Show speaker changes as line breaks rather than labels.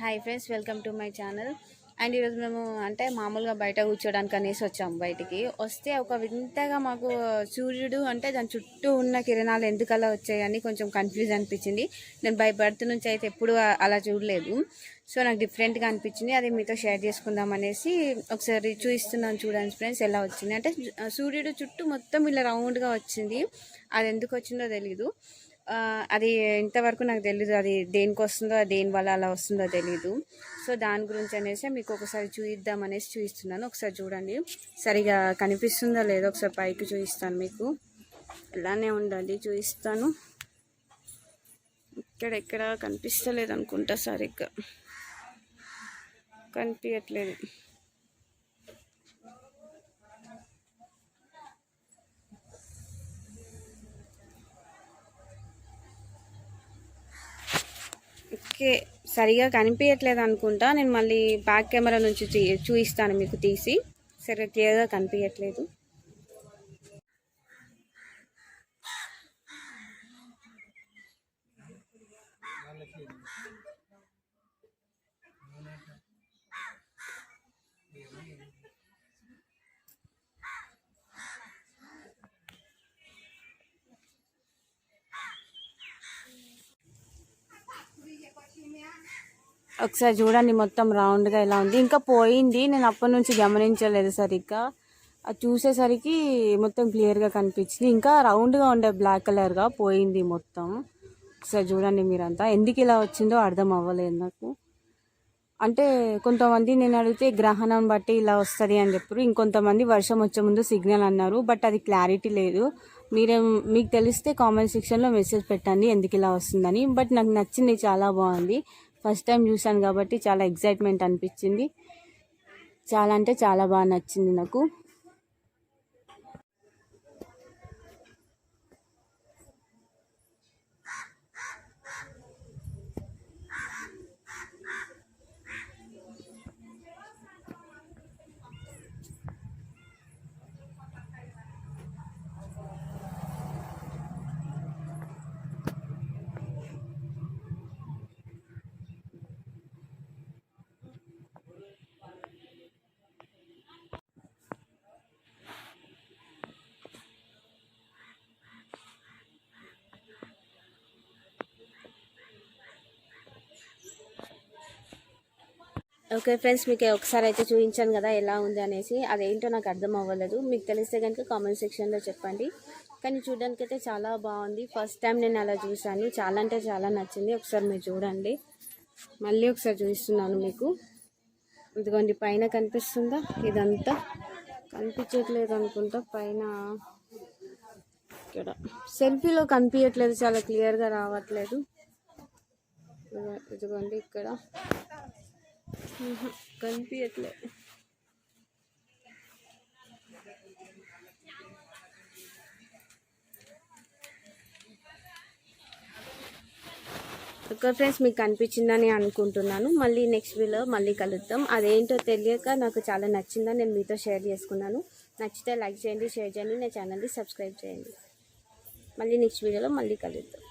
Hi friends welcome to my channel. And ఈరోజు మేము అంటే మామూలుగా బయట కూర్చోడానికి అనేసి వచ్చాము బయటికి. వస్తే ఒక వింతగా మాకు సూర్యుడు అంటే దాని చుట్టూ ఉన్న కిరణాలు ఎందుకలా వచ్చాయని కొంచెం కన్ఫ్యూజ్ అనిపించింది. నేను బై బర్త్ నుంచి అయితే ఎప్పుడు అలా చూడలేదు. సో నాకు డిఫరెంట్గా అనిపించింది. అది మీతో షేర్ చేసుకుందాం అనేసి ఒకసారి చూపిస్తున్నాను చూడండి ఫ్రెండ్స్ ఎలా వచ్చింది. అంటే సూర్యుడు చుట్టూ మొత్తం ఇలా రౌండ్గా వచ్చింది. అది ఎందుకు వచ్చిందో తెలీదు. అది ఇంతవరకు నాకు తెలీదు. అది దేనికి వస్తుందో దేని వల్ల అలా వస్తుందో తెలీదు. సో దాని గురించి అనేసి మీకు ఒకసారి చూపిద్దాం అనేసి చూపిస్తున్నాను ఒకసారి చూడండి. సరిగా కనిపిస్తుందో లేదో? ఒకసారి పైకి చూపిస్తాను మీకు. ఇలానే ఉండండి చూపిస్తాను ఇక్కడెక్కడ కనిపిస్తలేదు అనుకుంటా సరిగ్గా. కనిపించట్లేదు ఓకే సరిగా కనిపించట్లేదు అనుకుంటా. నేను మళ్ళీ బ్యాక్ కెమెరా నుంచి తీ- చూపిస్తాను మీకు తీసి. సరే క్లియర్గా కనిపించట్లేదు ఒకసారి చూడండి మొత్తం రౌండ్గా ఎలా ఉంది. ఇంకా పోయింది నేను అప్పటి నుంచి గమనించలేదు సరిగ్గా. అది చూసేసరికి మొత్తం క్లియర్గా కనిపించింది. ఇంకా రౌండ్గా ఉండే బ్లాక్ కలర్గా పోయింది మొత్తం. ఒకసారి చూడండి మీరంతా. ఎందుకు ఇలా వచ్చిందో అర్థం అవ్వలేదు నాకు. అంటే కొంతమంది నేను అడిగితే గ్రహణం బట్టి ఇలా వస్తుంది అని చెప్పారు. ఇంకొంతమంది వర్షం వచ్చే ముందు సిగ్నల్ అన్నారు బట్ అది క్లారిటీ లేదు. మీరేం మీకు తెలిస్తే కామెంట్ సెక్షన్లో మెసేజ్ పెట్టండి ఎందుకు ఇలా వస్తుందని. బట్ నాకు నచ్చింది చాలా బాగుంది. ఫస్ట్ టైం చూశాను కాబట్టి చాలా ఎగ్జైట్మెంట్ అనిపించింది. చాలా అంటే చాలా బాగా నచ్చింది నాకు. ఓకే ఫ్రెండ్స్ మీకు ఒకసారి అయితే చూపించాను కదా ఎలా ఉంది అనేసి. అదేంటో నాకు అర్థం అవ్వలేదు. మీకు తెలిస్తే కనుక కామెంట్ సెక్షన్లో చెప్పండి. కానీ చూడడానికి అయితే చాలా బాగుంది. ఫస్ట్ టైం నేను అలా చూశాను. చాలా అంటే చాలా నచ్చింది. ఒకసారి మీరు చూడండి. మళ్ళీ ఒకసారి చూపిస్తున్నాను మీకు. ఇదిగోండి పైన కనిపిస్తుందా? ఇదంతా కనిపించట్లేదు అనుకుంటా. పైన ఇక్కడ. సెల్ఫీలో కనిపించట్లేదు. చాలా క్లియర్గా రావట్లేదు. ఇదిగోండి ఇక్కడ. కనిపించట్లే ఓకే ఫ్రెండ్స్ మీకు కనిపించిందని అనుకుంటున్నాను. మళ్ళీ నెక్స్ట్ వీలో మళ్ళీ కలుద్దాం. అదేంటో తెలియక నాకు చాలా నచ్చిందని నేను మీతో షేర్ చేసుకున్నాను. నచ్చితే లైక్ చేయండి షేర్ చేయండి. నా ఛానల్ని సబ్స్క్రైబ్ చేయండి. మళ్ళీ నెక్స్ట్ వీడియోలో మళ్ళీ కలుద్దాం.